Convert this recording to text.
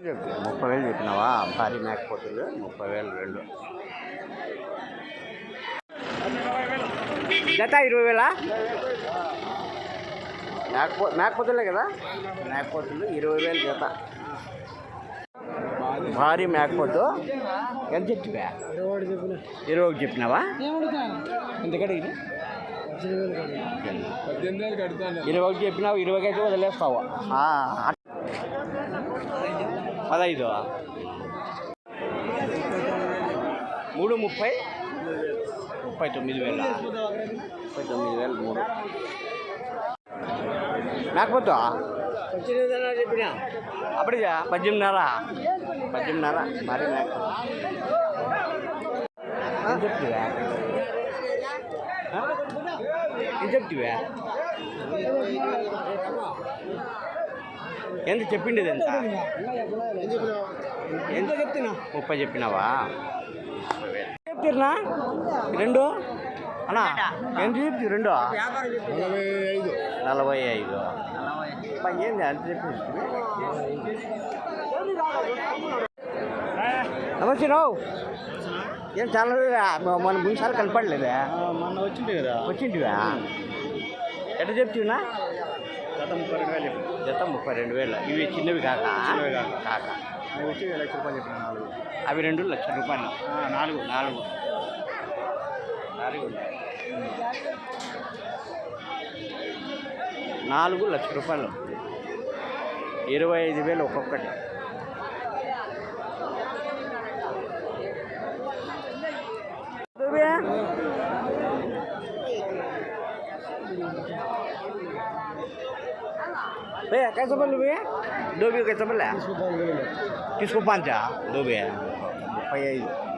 ముప్పై వేలు చెప్పినావా? భారీ మేకపోతుంది ముప్పై వేలు రెండు. జత ఇరవై వేలా? మేకపో మేకపోతులే కదా? మేకపోతులు ఇరవై వేలు జత. భారీ మేకపోతు ఎంత చెప్పివా ఇరవై ఒకటి చెప్పినావా? ఎందుకంటే ఇది ఇరవై ఒకటి చెప్పినావు ఇరవైకి అయితే వదిలేస్తావా పదహైదు మూడు ముప్పై? ముప్పై తొమ్మిది వేల? ముప్పై తొమ్మిది వేలు మూడు. మేకపోతా చెప్పిన? అప్పుడు పద్దెనిమిదిన్నర? పద్దెనిమిదిన్నర? మరి మేక ఏం చెప్తివా? ఆ? ఏం చెప్తివా? ఎంత చెప్పిండేది ఎంత? ఎంత చెప్తున్నా? ముప్పై చెప్పినావా? చెప్తున్నా? రెండు? అన్నా ఎంత చెప్తి? రెండు? నలభై ఐదు. అబ్బా, ఏంది అంత చెప్పి నమస్తే రావు. ఏం చాలా రోజులు మన ముందుసారి కనపడలేదా? మొన్న వచ్చింది కదా. వచ్చింటివా? ఎట్లా చెప్తున్నా గత ముప్పై రెండు వేలు చెప్పిన జత ముప్పై రెండు వేలు. ఇవి చిన్నవి కాక. చిన్నవి కాక. కాక. అవి వచ్చి లక్ష రూపాయలు చెప్పిన నాలుగు. అవి రెండు లక్ష రూపాయలు. ఆ, నాలుగు. నాలుగు. నాలుగు. నాలుగు లక్ష రూపాయలు. ఇరవై ఐదు వేలు ఒక్కొక్కటి. भैया कैसे बोलो भैया डोबी कैसे बोला किसको पांचा डोबी भैया